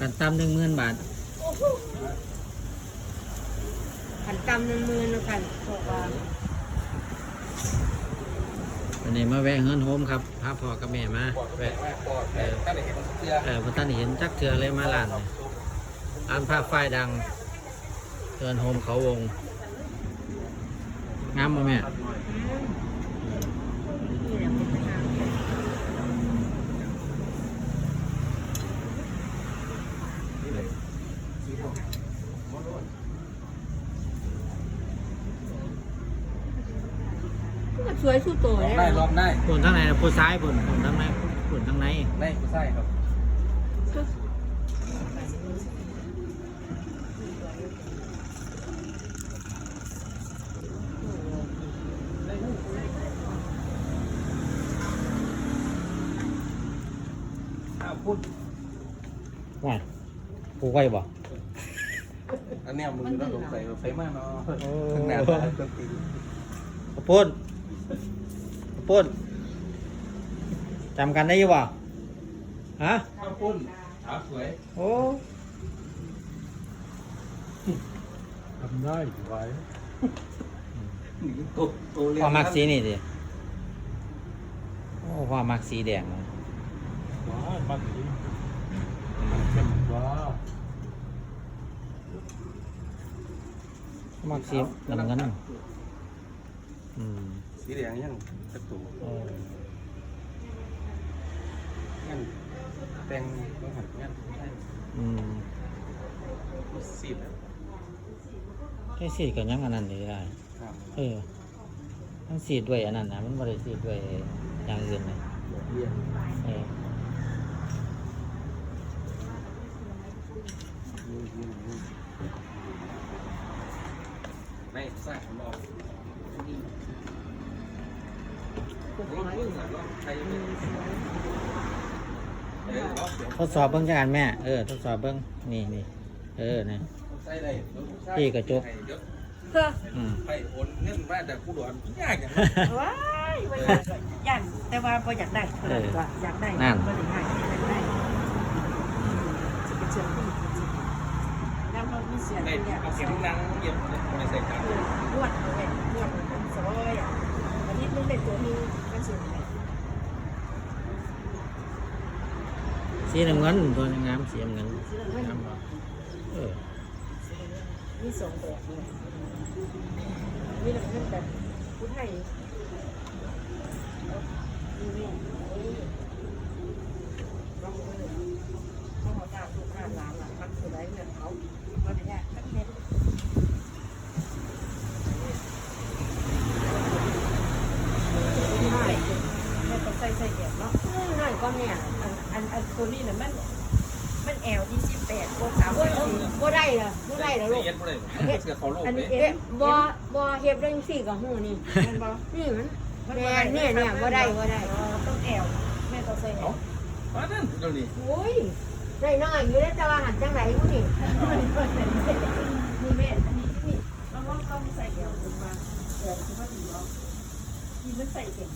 กันตำหนึ่งหมื่นบาทขันตำหนึ่งหมื่นแล้วกันบอกว่าวันนี้มาแวะเงินโฮมครับพาพ่อกับแม่มาแวะเออเออพอท่านเห็นจักเถื่อเลยมาร้านนี่านผ้าฝ้ายดังเงินโฮมเขาวงงามบ่แม่ละเป็นปัญหา ก็สวยสุดโต่งลเลองยได้ลองได้ปุ่นทั้งไหนปุ่นซ้ายปุ่นปุ่นทั้งไหนปุ่นทั้งไหนได้กูใส่ครับอ้าวพูดว่าผูกไว้บ่อันเนี้ยมึงต้องสงสัยว่าไฟมากเนาะโอ้ข้างหน้าตาเครื่องตีขาวปุ้นขาว ปุ้นจำกันได้อยังบ่ฮะข้าวปุ้นขาวสวยโอ้ทำได้ไว้หนีโตโตเรียพ่อมักสีนี่สิโอ้พ่อมักสีแดงนะว้าบ้านนี้เข้มว้ามักสีน้ำเงินอืม สีแดงยังกระตูเออยังแต่งต้องหันยังอืมสีแล้วแค่สีดกับยังอันนั้นนี่ได้ครับเออมันสีดด้วยอันนั้นนะมันไม่ได้สีดด้วยอย่างอื่นเลยเรียนเออไม่ใส่ผมบอกใครไม่เออเอาเสียง ทดสอบเบิ้งจักอันแม่ เออ ทดสอบเบิ้งนี่นี่เออนี่ใส่ได้พี่กระจกเดี๋ยวเพื่ออืมไปโอนเงินมาแต่ผู้ด่วนยากอย่างว้ายว่าอยากยันแต่ว่าพออยากได้เท่านั้นว่าอยากได้นั่นก็ได้ง่ายอยากได้จะเป็นเชิงที่แล้วเรามีเสียงได้เนี่ยเอาเข็มนังเย็บในใส่กันนวดเลยนวดเป็นซอยอะอันนี้มันเป็นตัวนี้ มันสูงเลยสีน้ำเงินตัวงามสีน้ำเงินงามบ่เออมีสองแบบเลยมีแบบนั้นแบบพุทธไทยนี่นี่ลองดูเลยเขาขอจ้างลูกค้าร้านอะมันคือไรเงินเขาเขาจะแยกกันเน้นง่ยแม่ต้องใส่ใส่แกะเนาะง่ายก็ เนี่ยอันอันอันตัวนี้เนี่ยมันมันแอลยี่สิบแปดบวกสามบวกสี่บ่ได้เหรอบ่ได้เหรอลูกเย็บเลยเสือเขาโลกอันเลนี้ยเอ๊ะบ่บ่เฮ็ดเรื่องสี่กับหูนี่แม่นบ่นี่มันแม่นเนี่ยเนี่ยบ่ได้บ่ได้ต้องแอลแม่ต้องใส่แอลมานั่นเดี๋ยวนี้โอ้ยได้น้อยอยู่แล้วแต่ว่าหันจังไหนผู้นี่นี่แม่อันนี้นี่เราต้องใส่แอลขึ้นมาแอลคือว่าดีเนาะนี่มันใส่เก่ง